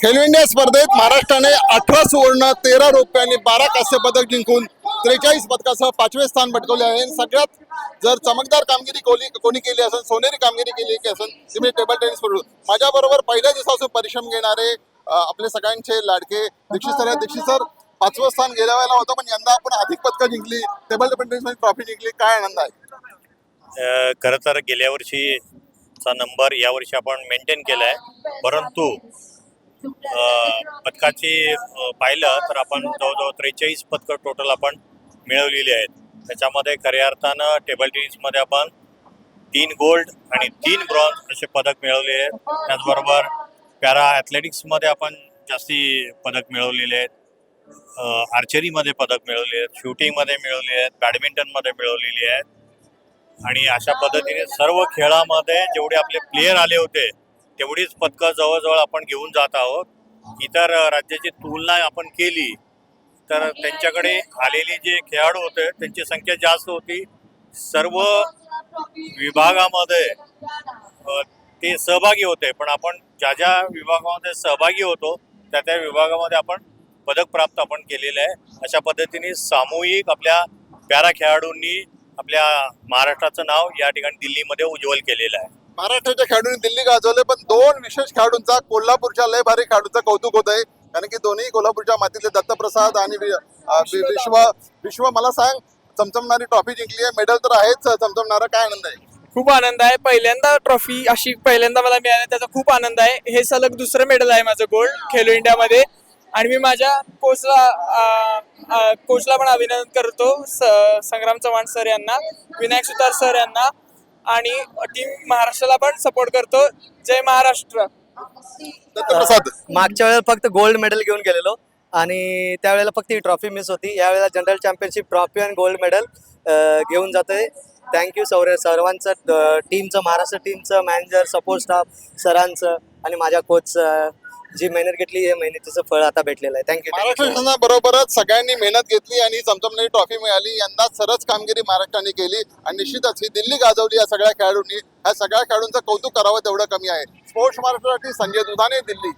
Khelo India स्पर्धेत महाराष्ट्राने अठरा सुवर्ण तेरा रौप्य आणि बारा कांस्य पदक जिंकून त्रेचाळीस पदकासह पाचवे स्थान पटकवले आहे. सगळ्यात जर चमकदार कामगिरी कोणी कोणी केली असेल सोनेरी कामगिरी केली की असेल टेबल टेनिस पडू माझ्याबरोबर पहिल्या दिवसापासून परिश्रम घेणारे अं, आपले सगळ्यांचे लाडके दीक्षित सर. दीक्षित सर पाचवं स्थान गेल्या वेळेला होतं पण यंदा आपण अधिक पदकं जिंकली टेबल टेनिसमध्ये ट्रॉफी जिंकली काय आनंद आहे? खरं तर गेल्या वर्षीचा नंबर यावर्षी आपण मेंटेन केला आहे परंतु पदकाची पाहिलं तर आपण जवळजवळ त्रेचाळीस पदकं टोटल आपण मिळवलेली आहेत. त्याच्यामध्ये खऱ्या अर्थानं टेबल टेनिसमध्ये आपण तीन गोल्ड आणि तीन ब्रॉन्झ असे पदक मिळवले आहेत. त्याचबरोबर पॅरा ॲथलेटिक्समध्ये आपण जास्ती पदक मिळवलेले आहेत. आर्चरीमध्ये पदक मिळवले आहेत शूटिंगमध्ये मिळवले आहेत बॅडमिंटनमध्ये मिळवलेली आहेत. आणि अशा पद्धतीने सर्व खेळामध्ये जेवढे आपले प्लेयर आले होते तेवढीच पदकं जवळजवळ आपण घेऊन जात आहोत. इतर राज्याची तुलना आपण केली तर त्यांच्याकडे आलेले जे खेळाडू होते त्यांची संख्या जास्त होती. सर्व विभागामध्ये ते सहभागी होते पण आपण ज्या ज्या विभागामध्ये सहभागी होतो त्या त्या विभागामध्ये आपण पदक प्राप्त आपण केलेलं आहे. अशा पद्धतीने सामूहिक आपल्या पॅरा खेळाडूंनी आपल्या महाराष्ट्राचं नाव या ठिकाणी दिल्लीमध्ये उज्ज्वल केलेलं आहे. महाराष्ट्राच्या खेळाडूंनी दिल्ली गाजवले पण दोन विशेष खेळाडूंचा कोल्हापूरच्या लय भारी खेळाडूंचं कौतुक होत आहे कारण की दोन्ही कोल्हापूरच्या मातीतले दत्तप्रसाद आणि विश्व विश्व मला सांग चमचमणारी ट्रॉफी जिंकली आहे मेडल तर आहेच चमचमणारा काय आनंद आहे? खूप आनंद आहे. पहिल्यांदा ट्रॉफी अशी पहिल्यांदा मला मिळाली त्याचा खूप आनंद आहे. हे सलग दुसरं मेडल आहे माझं गोल्ड खेलो इंडियामध्ये. आणि मी माझ्या कोचला कोचला पण अभिनंदन करतो स- संग्राम चव्हाण सर यांना विनायक सुतार सर यांना आणि टीम महाराष्ट्राला पण सपोर्ट करतो. जय महाराष्ट्र. दत्तप्रसाद मागच्या वेळेला फक्त गोल्ड मेडल घेऊन गेलेलो. आणि त्यावेळेला फक्त ही ट्रॉफी मिस होती. यावेळेला जनरल चॅम्पियनशिप ट्रॉफी आणि गोल्ड मेडल घेऊन जातोय. थँक्यू सौर्य सर्वांचं टीमचं महाराष्ट्र टीमचं मॅनेजर सपोर्ट स्टाफ सरांचं आणि माझ्या कोचचं जी मेहनत घेतली हे मेहनतीचं फळ आता भेटलेलं आहे. थँक्यू महाराष्ट्र बरोबरच सगळ्यांनी मेहनत घेतली आणि चमचमणारी ट्रॉफी मिळाली. यंदा सरस कामगिरी महाराष्ट्राने केली आणि निश्चितच ही दिल्ली गाजवली या सगळ्या खेळाडूंनी. या सगळ्या खेळाडूंचं कौतुक करावं तेवढं कमी आहे. स्पोर्ट्स महाराष्ट्रासाठी संजय दुधाने दिल्ली.